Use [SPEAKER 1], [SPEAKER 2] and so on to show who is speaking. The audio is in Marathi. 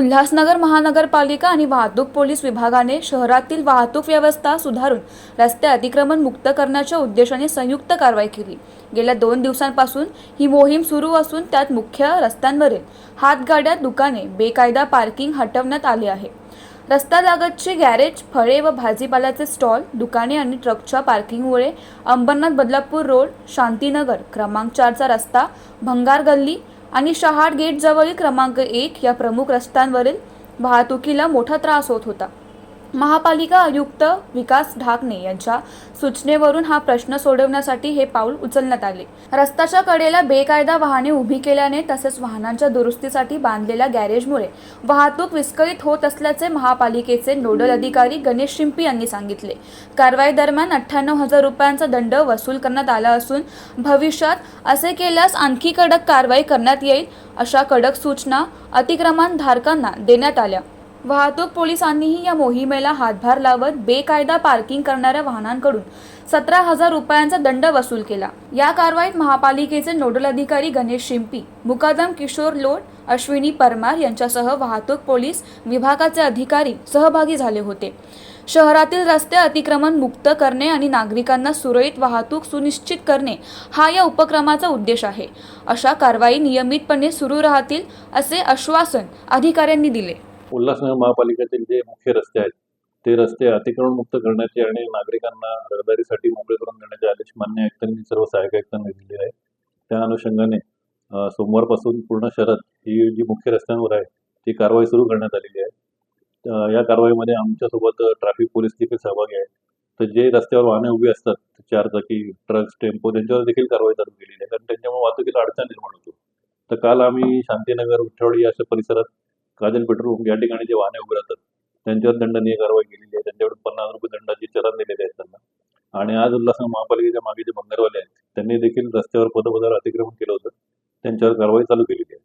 [SPEAKER 1] उल्हासनगर महानगरपालिका आणि वाहतूक पोलीस विभागाने शहरातील वाहतूक व्यवस्था सुधारून रस्ते अतिक्रमण मुक्त करण्याच्या उद्देशाने संयुक्त कारवाई केली. गेल्या दोन दिवसांपासून ही मोहीम सुरू असून त्यात मुख्य रस्त्यांवरील हातगाड्या दुकाने बेकायदा पार्किंग हटवण्यात आले आहे. रस्ता लागतचे गॅरेज फळे व भाजीपाल्याचे स्टॉल दुकाने आणि ट्रकच्या पार्किंगमुळे अंबरनाथ बदलापूर रोड शांतीनगर क्रमांक चारचा रस्ता भंगार गल्ली आणि शहाड गेटजवळील क्रमांक एक या प्रमुख रस्त्यांवरील वाहतुकीला मोठा त्रास होत होता. महापालिका आयुक्त विकास ढाकणे यांच्या सूचनेवरून हा प्रश्न सोडवण्यासाठी हे पाऊल उचलण्यात आले. रस्त्याच्या कडेला बेकायदा वाहने उभी केल्याने तसेच वाहनांच्या दुरुस्तीसाठी बांधलेल्या गॅरेजमुळे वाहतूक विस्कळीत होत असल्याचे महापालिकेचे नोडल अधिकारी गणेश शिंपी यांनी सांगितले. कारवाई दरम्यान अठ्ठ्याण्णव हजार रुपयांचा दंड वसूल करण्यात आला असून भविष्यात असे केल्यास आणखी कडक कारवाई करण्यात येईल अशा कडक सूचना अतिक्रमण धारकांना देण्यात आल्या. वाहतूक पोलिसांनीही या मोहिमेला हातभार लावत बेकायदा पार्किंग करणाऱ्या वाहनांकडून सतरा हजार रुपयांचा दंड वसूल केला. या कारवाईत महापालिकेचे नोडल अधिकारी गणेश शिंपी मुकादम किशोर लोड अश्विनी परमार यांच्यासह वाहतूक पोलीस विभागाचे अधिकारी सहभागी झाले होते. शहरातील रस्ते अतिक्रमण मुक्त करणे आणि नागरिकांना सुरळीत वाहतूक सुनिश्चित करणे हा या उपक्रमाचा उद्देश आहे. अशा कारवाई नियमितपणे सुरू राहतील असे आश्वासन अधिकाऱ्यांनी दिले.
[SPEAKER 2] उल्हासनगर महापालिकेतील जे मुख्य रस्ते आहेत ते रस्ते अतिक्रमण मुक्त करण्याचे आणि नागरिकांना रहदारीसाठी मोकळे करून देण्याचे आदेश मान्य आयुक्तांनी सर्व सहाय्यक आयुक्तांनी दिले आहे त्या अनुषंगाने सोमवारपासून पूर्ण शहरात ही जी मुख्य रस्त्यांवर आहे ती कारवाई सुरू करण्यात आलेली आहे. या कारवाईमध्ये आमच्यासोबत ट्रॅफिक पोलीस देखील सहभागी आहे तर जे रस्त्यावर वाहने उभी असतात चार चाकी ट्रक्स टेम्पो त्यांच्यावर देखील कारवाई चालू केलेली आहे. कारण त्यांच्यामुळे वाहतुकीला अडचण निर्माण होतो. तर काल आम्ही शांतीनगर उठवडी अशा परिसरात काजल पेट्रोल या ठिकाणी जे वाहने उभे राहतात त्यांच्यावर दंडनीय कारवाई केलेली आहे. त्यांच्याकडून पन्नास रुपये दंडाचे चलन दिलेले आहेत त्यांना. आणि आज उल्हासनगर महापालिकेच्या मागे जे बंगारवाले आहेत त्यांनी देखील रस्त्यावर पदपदार अतिक्रमण केलं होतं. त्यांच्यावर कारवाई चालू केलेली आहे.